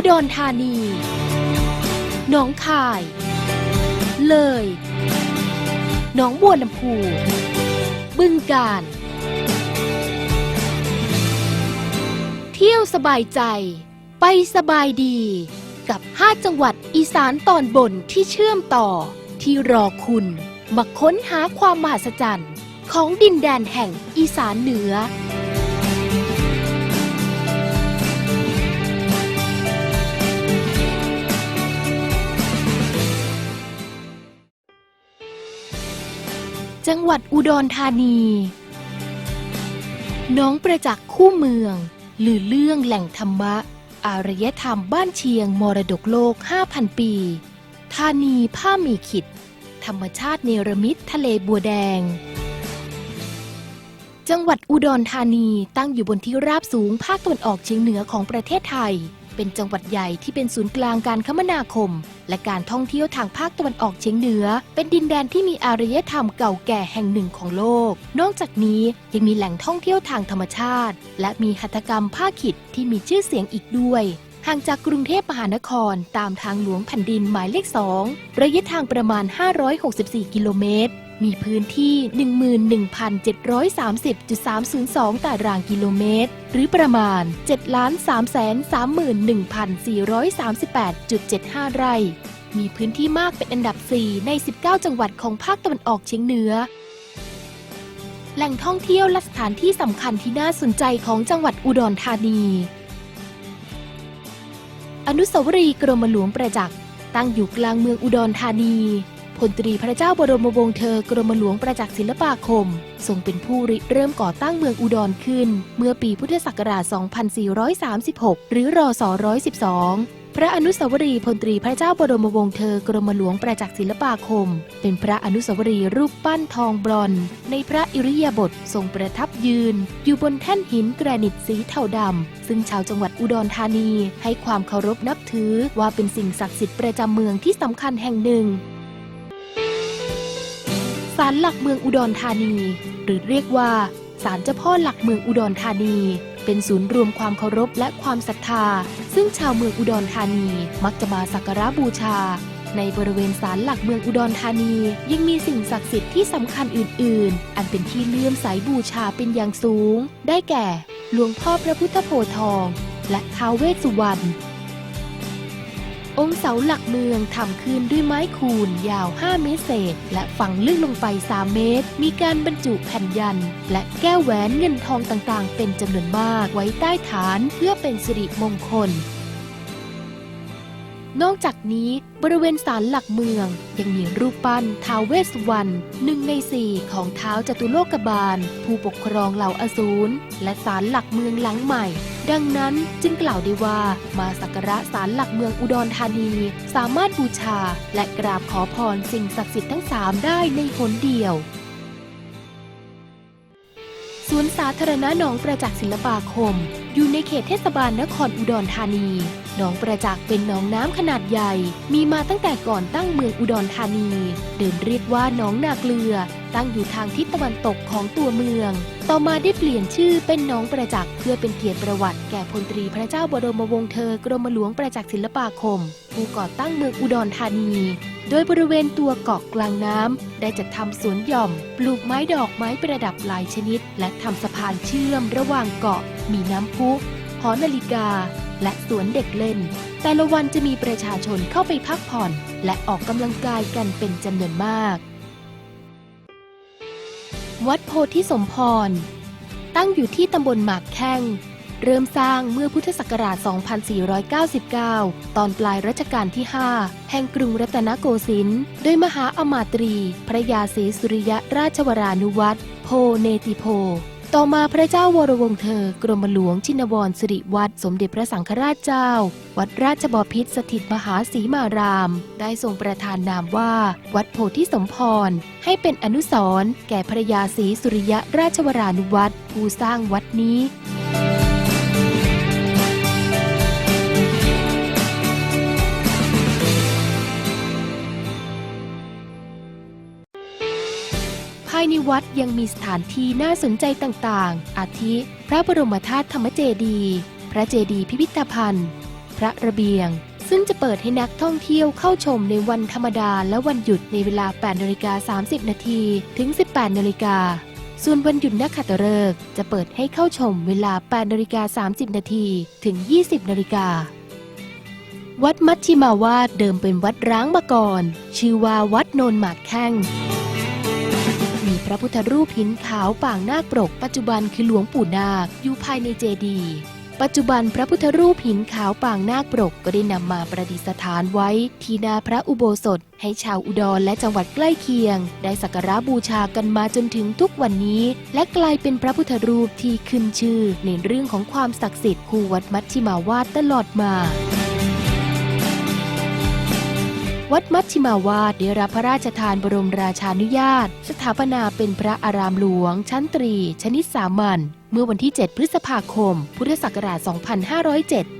อุดรธานี หนองคาย เลย หนองบัวลำพู บึงกาฬเที่ยวสบายใจ ไปสบายดี กับ 5 จังหวัดอีสานตอนบนที่เชื่อมต่อ ที่รอคุณ มาค้นหาความมหัศจรรย์ ของดินแดนแห่งอีสานเหนือ จังหวัดอุดรธานี น้องประจักษ์คู่เมือง หรือเรื่องแหล่งธรรมะ อารยธรรมบ้านเชียงมรดกโลก 5,000 ปี ธานีผ้ามีขิด ธรรมชาติเนรมิตทะเลบัวแดง จังหวัดอุดรธานีตั้งอยู่บนที่ราบสูงภาคตะวันออกเฉียงเหนือของประเทศไทย เป็นจังหวัดใหญ่ที่เป็นศูนย์กลางการคมนาคม และการท่องเที่ยวทางภาคตะวันออกเฉียงเหนือ เป็นดินแดนที่มีอารยธรรมเก่าแก่แห่งหนึ่งของโลก นอกจากนี้ยังมีแหล่งท่องเที่ยวทางธรรมชาติ และมีหัตถกรรมผ้าขิดที่มีชื่อเสียงอีกด้วยห่างจากกรุงเทพมหานครตามทางหลวงแผ่นดินหมายเลข 2 ระยะทางประมาณ 564 กิโลเมตร มีพื้นที่ 11,730.302 ตารางกิโลเมตร หรือประมาณ 7,331,438.75 ไร่ มีพื้นที่มากเป็นอันดับ 4 ใน 19 จังหวัดของภาคตะวันออกเฉียงเหนือ แหล่งท่องเที่ยวและสถานที่สำคัญที่น่าสนใจของจังหวัดอุดรธานี อนุสาวรีย์กรมหลวงประจักษ์ตั้งอยู่กลางเมืองอุดรธานี พลตรีพระเจ้าบรมวงศ์เธอกรมหลวงประจักษ์ศิลปาคม ทรงเป็นผู้ริเริ่มก่อตั้งเมืองอุดรขึ้น เมื่อปีพุทธศักราช 2436 หรือรศ112พระอนุสาวรีย์พลตรีพระเจ้าบรมวงศ์เธอกรมหลวงประจักษ์ศิลปาคม เป็นพระอนุสาวรีย์รูปปั้นทองบรอน ในพระอิริยาบถทรงประทับยืน อยู่บนแท่นหินแกรนิตสีเทาดำ ซึ่งชาวจังหวัดอุดรธานี ให้ความเคารพนับถือว่าเป็นสิ่งศักดิ์สิทธิ์ประจำเมืองที่สำคัญแห่งหนึ่ง ศาลหลักเมืองอุดรธานี หรือเรียกว่าศาลเจ้าพ่อหลักเมืองอุดรธานี เป็นศูนย์รวมความเคารพและความศรัทธา ซึ่งชาวเมืองอุดรธานีมักจะมาสักการะบูชา ในบริเวณศาลหลักเมืองอุดรธานี ยังมีสิ่งศักดิ์สิทธิ์ที่สำคัญอื่น ๆ อันเป็นที่เลื่อมใสบูชาเป็นอย่างสูง ได้แก่ หลวงพ่อพระพุทธโพธิ์ทอง และท้าวเวสสุวรรณ องค์เสาหลักเมืองทำขึ้นด้วยไม้คูนยาว 5 เมตรเศษ และฝังลึกลงไป 3 เมตร มีการบรรจุแผ่นยัน และแก้วแหวนเงินทองต่างๆ เป็นจำนวนมากไว้ใต้ฐานเพื่อเป็นสิริมงคล นอกจากนี้บริเวณศาลหลักเมือง ยังมีรูปปั้นท้าวเวสวรรณหนึ่งในสี่ของเท้าวจตุโลกบาล ผู้ปกครองเหล่าอสูรและศาลหลักเมืองหลังใหม่ ดังนั้นจึงกล่าวได้ว่ามาสักการะศาลหลักเมืองอุดรธานี สามารถบูชาและกราบขอพรสิ่งศักดิ์สิทธิ์ทั้งสามได้ในหนเดียวสวนสาธารณะหนองประจักษ์ศิลปาคม อยู่ในเขตเทศบาลนครอุดรธานี หนองประจักษ์เป็นหนองน้ำขนาดใหญ่ มีมาตั้งแต่ก่อนตั้งเมืองอุดรธานี เดิมเรียกว่าหนองนาเกลือตั้งอยู่ทางทิศตะวันตกของตัวเมือง ต่อมาได้เปลี่ยนชื่อเป็นหนองประจักษ์เพื่อเป็นเกียรติประวัติแก่พลตรีพระเจ้าบรมวงศ์เธอกรมหลวงประจักษ์ศิลปาคม ผู้ก่อตั้งเมืองอุดรธานี โดยบริเวณตัวเกาะกลางน้ำได้จัดทำสวนหย่อม ปลูกไม้ดอกไม้ประดับหลายชนิด และทำสะพานเชื่อมระหว่างเกาะ มีน้ำพุหอนาฬิกา และสวนเด็กเล่น แต่ละวันจะมีประชาชนเข้าไปพักผ่อน และออกกำลังกายกันเป็นจำนวนมาก วัดโพธิสมพร ตั้งอยู่ที่ตำบลหมากแข้ง เริ่มสร้างเมื่อพุทธศักราช 2499 ตอนปลายรัชกาลที่ 5 แห่งกรุงรัตนโกสินทร์ โดยมหาอมาตรี พระยาศรีสุริยราชวรานุวัตรโพเนติโพ ต่อมาพระเจ้าวรวงศ์เธอ กรมหลวงชินวรสิริวัตรสมเด็จพระสังฆราชเจ้า วัดราชบพิตรสถิตมหาศรีมาราม ได้ทรงประทานนามว่า วัดโพธิสมพร ให้เป็นอนุสรณ์แก่พระยาศรีสุริยะราชวรานุวัตรผู้สร้างวัดนี้ายในวัดยังมีสถานที่น่าสนใจต่างๆ อาทิ พระบรมธาตุธรรมเจดี พระเจดีพิพิธภัณฑ์ พระระเบียง ซึ่งจะเปิดให้นักท่องเที่ยวเข้าชมในวันธรรมดาและวันหยุดในเวลา 8นาฬิกา30 นาทีถึง 18นาฬิกาส่วนวันหยุดนักขัตฤกษ์จะเปิดให้เข้าชมเวลา 8นาฬิกา30 นาทีถึง 20นาฬิกาวัดมัชชิมาวาดเดิมเป็นวัดร้างมาก่อน ชื่อว่าวัดโนนหมากแข้ง ระพุทธรูปหินขาวปางนาคปรก ปัจจุบันคือหลวงปู่นาคอยู่ภายในเจดีย์ปัจจุบันพระพุทธรูปหินขาวปางนาคปรกก็ได้นำมาประดิษฐานไว้ ที่หนาพระอุโบสถ ให้ชาวอุดรและจังหวัดใกล้เคียง ได้สักการะบูชากันมาจนถึงทุกวันนี้ และกลายเป็นพระพุทธรูปที่ขึ้นชื่อในเรื่องของความศักดิ์สิทธิ์คู่วัดมัชชิมาวาดตลอดมา วัดมัชชิมาวาดได้รับพระราชทานบรมราชานุญาต สถาปนาเป็นพระอารามหลวง ชั้นตรี ชนิดสามัญเมื่อวันที่ 7 พฤษภาคม พุทธศักราช 2507